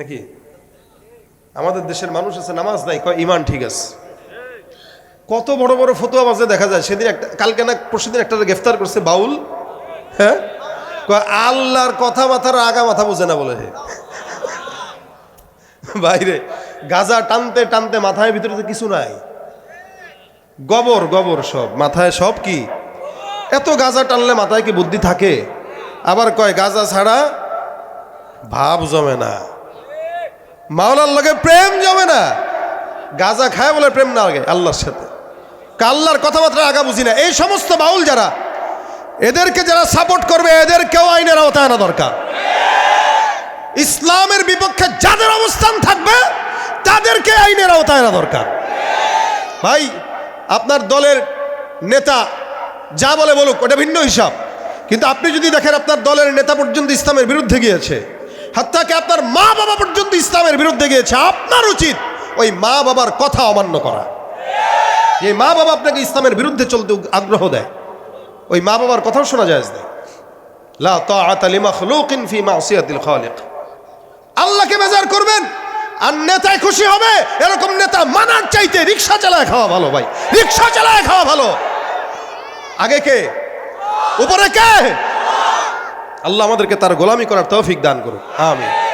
নাকি? আমাদের দেশের মানুষ আছে, নামাজ নাই, কয় ইমান ঠিক আছে। কত বড় বড় ফতুয়া মাঝে দেখা যায়, সেদিন একটা, কালকে না পরশুদিন একটা গ্রেফতার করছে বাউল হ্যাঁ? কয় আল্লাহর কথা মাথার আগা মাথা বোঝে না বলে বাইরে, গাজা টানতে টানতে মাথায় ভিতরে তো কিছু নাই। গবর গবর সব, মাথায় সব কি? এত গাজা টানলে মাথায় কি বুদ্ধি থাকে? আবার কয়, গাজা ছাড়া ভাব জমে না। মাওলার লগে প্রেম জমে না। গাজা খায় বলে প্রেম না লাগে আল্লাহর সাথে। কাল্লার কথাবার্তা আগা বুঝি না। এই সমস্ত বাউল যারা, এদেরকে যারা সাপোর্ট করবে এদেরকেও আইনের আওতায় আনা দরকার। ইসলামের বিপক্ষে যাদের অবস্থান থাকবে, তাদেরকে আইনের আওতায় আনা দরকার। ভাই, আপনার দলের নেতা যা বলে বলুক, ওটা ভিন্ন হিসাব। কিন্তু আপনি যদি দেখেন আপনার দলের নেতা পর্যন্ত ইসলামের বিরুদ্ধে গিয়েছে হাত্তাকে আপনার মা বাবা পর্যন্ত ইসলামের বিরুদ্ধে গিয়েছে, আপনার উচিত ওই মা বাবার কথা অমান্য করা। যে মা বাবা আপনাকে ইসলামের বিরুদ্ধে চলতে আগ্রহ দেয়, ওই মা বাবার কথাও শোনা যায় লা আল্লাহকে বেজার করবেন, আর নেতায় খুশি হবে, এরকম নেতা মানার চাইতে রিক্সা চালায় খাওয়া ভালো ভাই। রিক্সা চালায় খাওয়া ভালো। আগে কে? উপরে কে? আল্লাহ আমাদেরকে তার গোলামি করার তৌফিক দান করুক। আমিন।